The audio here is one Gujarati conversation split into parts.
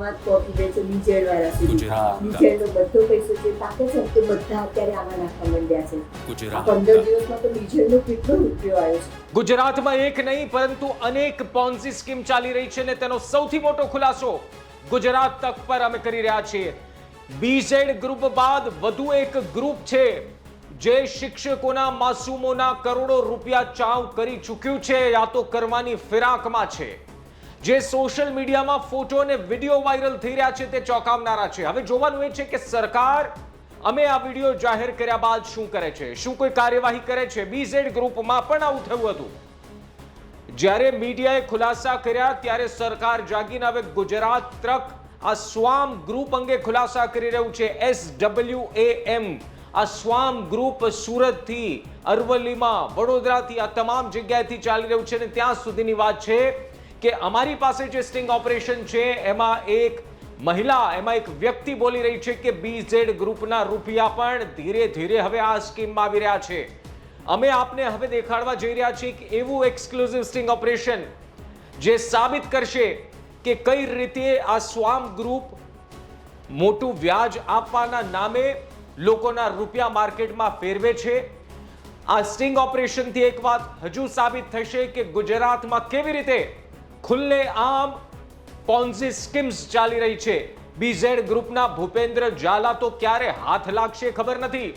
ખાતામાં જ પહોંચી જાય છે બીજેડ વાળા સુધી. ગુજરાત. બીજેડનો બધો પૈસો જે પાકે છે તે બધા અત્યારે આમાં નાખવા માંડ્યા છે. આ પંદર દિવસમાં તો બીજેડનો કેટલો રૂપિયો આવ્યો છે? ગુજરાતમાં એક નહીં પરંતુ અનેક પોન્સી સ્કીમ ચાલી રહી છે અને તેનો સૌથી મોટો ખુલાસો ગુજરાત તક પર અમે કરી રહ્યા છીએ. બીઝેડ ગ્રુપ બાદ વધુ એક ગ્રુપ છે જે શિક્ષકોના માસૂમોના કરોડો રૂપિયા ચાવ કરી ચૂક્યું છે યા તો કરવાની ફિરાકમાં છે. જે સોશિયલ મીડિયામાં ફોટો અને વીડિયો વાયરલ થઈ રહ્યા છે તે ચોંકાવનારા છે. હવે જોવાનું એ છે કે સરકાર અમે આ વીડિયો જાહેર કર્યા બાદ શું કરે છે? શું કોઈ કાર્યવાહી કરે છે? બીઝેડ ગ્રુપમાં પણ આવું થયું હતું. જ્યારે મીડિયાએ ખુલાસા કર્યા, ત્યારે સરકાર જાગીને હવે ગુજરાત ટ્રક, આ સ્વામ ગ્રુપ અંગે ખુલાસા કરી રહ્યું છે. એસ ડબલ્યુ એ એમ આ સ્વામ ગ્રુપ સુરતથી અરવલ્લીમાં, વડોદરાથી આ તમામ જગ્યાએથી ચાલી રહ્યું છે અને ત્યાં સુધીની વાત છે. કે અમારી પાસે જે સ્ટિંગ ઓપરેશન છે, એમાં એક મહિલા, એમાં એક વ્યક્તિ બોલી રહી છે કે બીઝેડ ગ્રુપના રૂપિયા પણ ધીરે ધીરે હવે આ સ્કીમમાં આવી રહ્યા છે. અમે આપને હવે દેખાડવા જઈ રહ્યા છીએ કે એવું એક્સક્લુઝિવ સ્ટિંગ ઓપરેશન જે સાબિત કરશે કે કઈ રીતે આ સ્વામ ગ્રુપ મોટું વ્યાજ આપવાના નામે લોકોના રૂપિયા માર્કેટમાં ફેરવે છે. આ સ્ટિંગ ઓપરેશનથી એક વાત હજુ સાબિત થશે કે ગુજરાતમાં કેવી રીતે ખુલ્લે આમ પોન્ઝી સ્કીમ્સ ચાલી રહી છે. બીઝેડ ગ્રુપના ભૂપેન્દ્ર ઝાલા તો ક્યારે હાથ લાગશે ખબર નથી.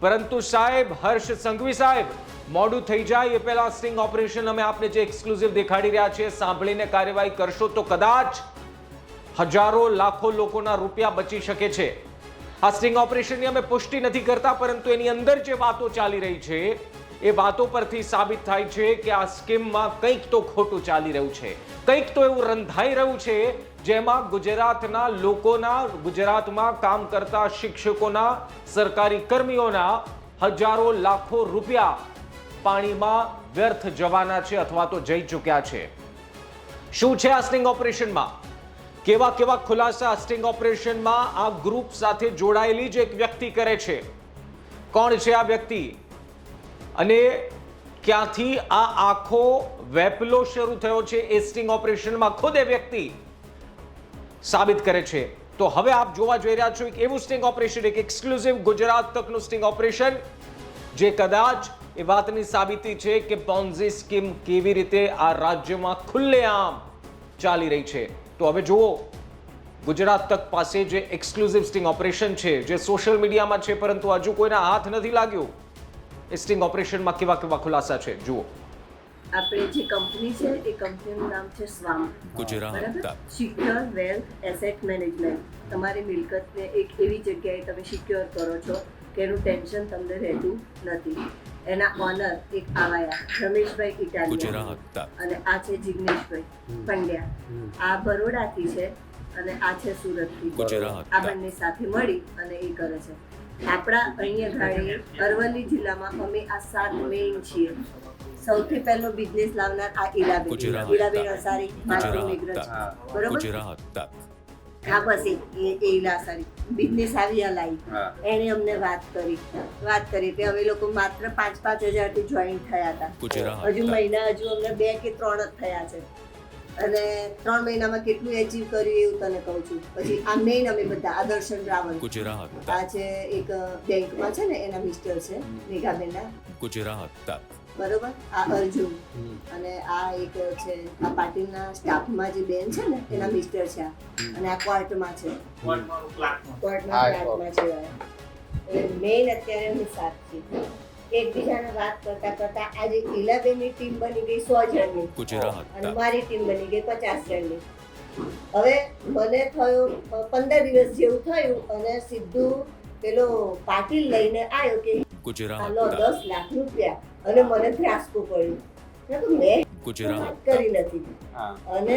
પરંતુ સાહેબ, હર્ષ સંઘવી સાહેબ, મોડું થઈ જાય એ પહેલા સ્ટિંગ ઓપરેશન અમે આપને જે એક્સક્લુઝિવ દેખાડી રહ્યા છીએ, સાંભળીને કાર્યવાહી કરશો તો કદાચ હજારો લાખો લોકોના રૂપિયા બચી શકે છે. આ સ્ટિંગ ઓપરેશનની અમે પુષ્ટિ નથી કરતા, પરંતુ એની અંદર જે વાતો ચાલી રહી છે એ વાતો પરથી સાબિત થાય છે કે આ સ્કીમમાં કંઈક તો ખોટું ચાલી રહ્યું છે. કંઈક તો એવું રંધાઈ રહ્યું છે જેમાં ગુજરાતના લોકોના, ગુજરાતમાં કામ કરતા શિક્ષકોના, સરકારી કર્મીઓના હજારો લાખો રૂપિયા પાણીમાં વ્યર્થ જવાના છે અથવા તો જઈ ચૂક્યા છે. શું છે આ સ્ટિંગ ઓપરેશનમાં? કેવા કેવા ખુલાસા સ્ટિંગ ઓપરેશનમાં આ ગ્રુપ સાથે જોડાયેલી જ એક વ્યક્તિ કરે છે? કોણ છે આ વ્યક્તિ? અને ક્યાંથી આ આખો વેપલો શરૂ થયો છે એ સ્ટિંગ ઓપરેશનમાં ખુદ એ વ્યક્તિ સાબિત કરે છે. તો હવે આપ જોવા જઈ રહ્યા છો એક એવું સ્ટિંગ ઓપરેશન, એક એક્સક્લુઝિવ ગુજરાત તકનું સ્ટિંગ ઓપરેશન, જે કદાચ એ વાતની સાબિતી છે કે પોન્ઝી સ્કીમ કેવી રીતે આ રાજ્યમાં ખુલ્લેઆમ ચાલી રહી છે. તો હવે જુઓ, ગુજરાત તક પાસે જે એક્સક્લુઝિવ સ્ટિંગ ઓપરેશન છે, જે સોશિયલ મીડિયામાં છે, પરંતુ હજુ કોઈના હાથ નથી લાગ્યું. એ સ્ટિંગ ઓપરેશનમાં કેવા કેવા ખુલાસા છે? જુઓ. આપણે જે કંપની છે એ કંપનીનું નામ છે swarm. Gujarat secure wealth asset management. તમારી મિલકતને એક એવી જગ્યાએ તમે સિક્યોર કરો છો કે એનું ટેન્શન તમને રહેતું નથી. એના ઓનર એક આવાયા રમેશભાઈ ઇટાલિયા. અને આ છે જિગ્નેશભાઈ પંડ્યા. આ બરોડાથી છે અને આ છે સુરતથી. આ બંને સાથે મળી અને એ કરે છે. આપણા અહીંયા ગાડી અરવલ્લી જિલ્લામાં અમે આ સાત મેઇન છીએ. સૌથી પહેલો બિઝનેસ લાવનાર આ ઈલાબેન. ઈલાબેન અસારી ગુજરાત. બરોબર? હા બસ એ ઈલા અસારી. બિઝનેસ આવી આ લાવી એણે અમને વાત કરી. વાત કરી કે અમે લોકો માત્ર પાંચ પાંચ હજારથી જોઈન થયા હતા. હજુ મહિના હજુ અમને બે કે ત્રણ જ થયા છે. અને ત્રણ મહિનામાં કેટલું એચીવ કર્યું એવું તને કહું છું. પછી આ મેઇન અમે બધા આ દર્શન રાવલ. ગુજરાત આ છે એક બેંકમાં છે ને એના મિસ્ટર છે મેઘાબેનના. ગુજરાત બરોબર? આ અર્જુન. અને આ એક છે આ પાટીલના સ્ટાફમાં જે બેન છે ને એના મિસ્ટર છે આ. અને આ કોર્ટમાં છે. ક્વાર્ટમાં ક્લાર્કમાં છે. મેઇન અત્યારે હું સાથ છીએ એકબીજાને વાત કરતા કરતા આજે ઇલાબેનની ટીમ બની ગઈ સો જણની. અને મારી ટીમ બની ગઈ પચાસ જણની. હવે મને થયું પંદર દિવસ જેવું થયું અને સીધું પેલો પાટીલ લઈને આવ્યો કે ગુજરાત. દસ લાખ રૂપિયા. અને મને ત્રાસકું પડ્યું મેં ગુજરાત. વાત કરી નથી. અને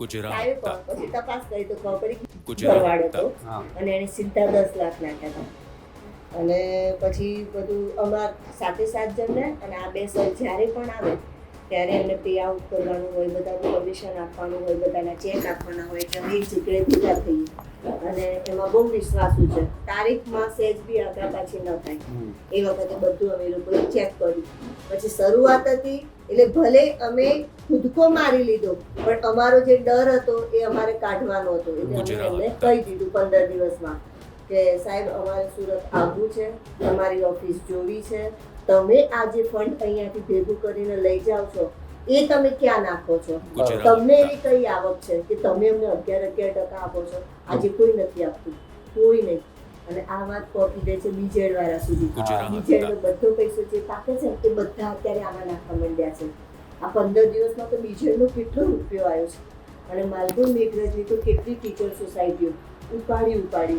ગુજરાત. પણ પછી તપાસ કરી તો ખબર પડી. અને એને સીધા દસ લાખ નાખ્યા હતા. અને પછી બધું અમાર સાથે સાત જણને અને આ બે સર જ્યારે પણ આવે ત્યારે એમને પે આઉટ કરવાનું હોય બધાનું કમિશન આપવાનું હોય બધાના ચેક આપવાના હોય એટલે અમે એક જગ્યાએ ભેગા થઈએ અને એમાં બહુ વિશ્વાસુ છે તારીખમાં સેજ બી આગળ પાછી ન થાય. એ વખતે બધું અમે લોકોએ ચેક કર્યું. પછી શરૂઆત હતી એટલે ભલે અમે ખુદકો મારી લીધો પણ અમારો જે ડર હતો એ અમારે કાઢવાનો હતો. એટલે અમે એમને કહી દીધું પંદર દિવસમાં. કે સાહેબ અમારે સુરત આવવું છે તમારી ઓફિસ જોવી છે. તમે આ જે ફંડ અહીંયાથી ભેગું કરીને લઈ જાઓ છો એ તમે ક્યાં નાખો છો? તમને એવી કઈ આવક છે કે તમે અમને અગિયાર અગિયાર ટકા આપો છો? આજે કોઈ નથી આપતું. કોઈ નહીં. અને આ વાત પહોંચી દે છે બીજેડ વાળા સુધી બીજેડ બધો. પૈસો જે પાકે છે તે એ બધા અત્યારે આમાં નાખવા માંડ્યા છે. આ પંદર દિવસમાં તો બીજેડનો કેટલો રૂપિયો આવ્યો છે? અને માલગુણ મેઘરજની તો કેટલી ટીચર સોસાયટીઓ. ઉપાડી ઉપાડી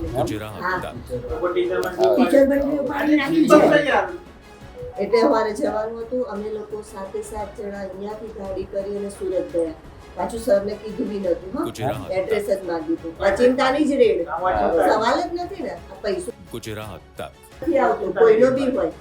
એટલે અમારે જવાનું હતું. અમે લોકો સાથે સાત જણા અહીંયાથી ગાડી કરી અને સુરત ગયા. પાછું સરને કીધું બી નતું હા. એડ્રેસ જ માંગ્યું હતું. અચિંતાની જ રેડ. સવાલ જ નથી ને? પૈસો. ગુજરાત. તક નથી આવતો. કોઈનો બી હોય.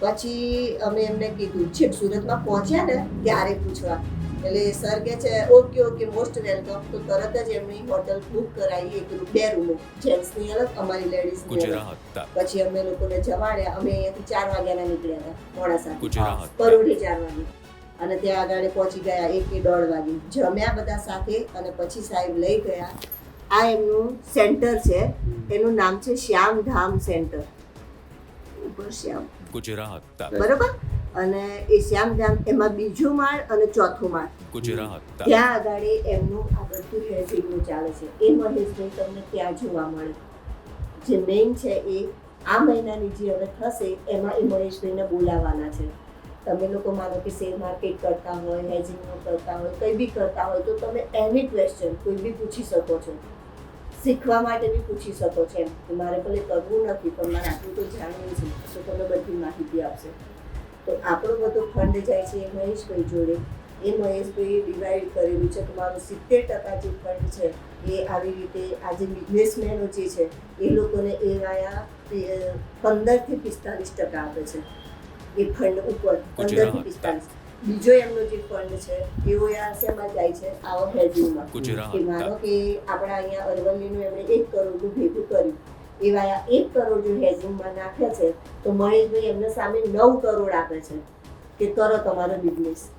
પછી અમે એમને કીધું છેક સુરતમાં પહોંચ્યા ને ત્યારે પૂછવા. એટલે સર કે છે ઓકે ઓકે મોસ્ટ વેલકમ તો તરત જ એમની હોટલ બુક કરાવી એક રૂમ બે રૂમો જેન્ટ્સની અલગ અમારી લેડીઝની અલગ. પછી અમે લોકોને જમાડ્યા અમે અહીંયાથી ચાર વાગ્યાના નીકળ્યા હતા મોડાસા પરોઢી ચાર વાગે. અને ત્યાં આગળ પહોંચી ગયા એક કે દોઢ વાગે. જમ્યા બધા સાથે અને પછી સાહેબ લઈ ગયા. આ એમનું સેન્ટર છે. એનું નામ છે શ્યામ ધામ સેન્ટર. ઉપર શ્યામ. ગુજરાત. બરોબર? અને એ શ્યામ ધામ એમાં બીજું માળ અને ચોથું માળ. ગુજરાત. ત્યાં આગળ એમનું આ બધું હેઝિંગનું ચાલે છે. એ મહેશભાઈ તમને ત્યાં જોવા મળે. જે મેઇન છે એ આ મહિનાની જે હવે થશે એમાં એ મહેશભાઈને બોલાવવાના છે. તમે લોકો માનો કે શેર માર્કેટ કરતા હોય હેઝિંગનું કરતા હોય કંઈ બી કરતા હોય તો તમે એની ક્વેશ્ચન કોઈ બી પૂછી શકો છો. શીખવા માટે બી પૂછી શકો છો એમ. મારે ભલે કરવું નથી પણ મારે આટલું તો જાણવું છે તો તમને બધી માહિતી આપશે. તો આપણો બધો ફંડ જાય છે એ મહેશભાઈ જોડે. એ મહેશભાઈ ડિવાઈડ કરેલું છે તમારું સિત્તેર ટકા જે ફંડ છે એ આવી રીતે આજે બિઝનેસમેનો જે છે એ લોકોને એ વાયા પંદરથી પિસ્તાલીસ ટકા આપે છે એ ફંડ ઉપર. પંદરથી પિસ્તાલીસ. બીજો એમનો જે ફંડ છે એવો આ શેમાં જાય છે આવા હેડિંગમાં. કે માનો કે આપણા અહીંયા અરવલ્લીનું એમણે એક કરોડનું ભેગું કર્યું. એવા એક કરોડ જો હેઝિંગમાં નાખે છે, તો મહેશભાઈ એમને સામે નવ કરોડ આપે છે કે કરો તમારો બિઝનેસ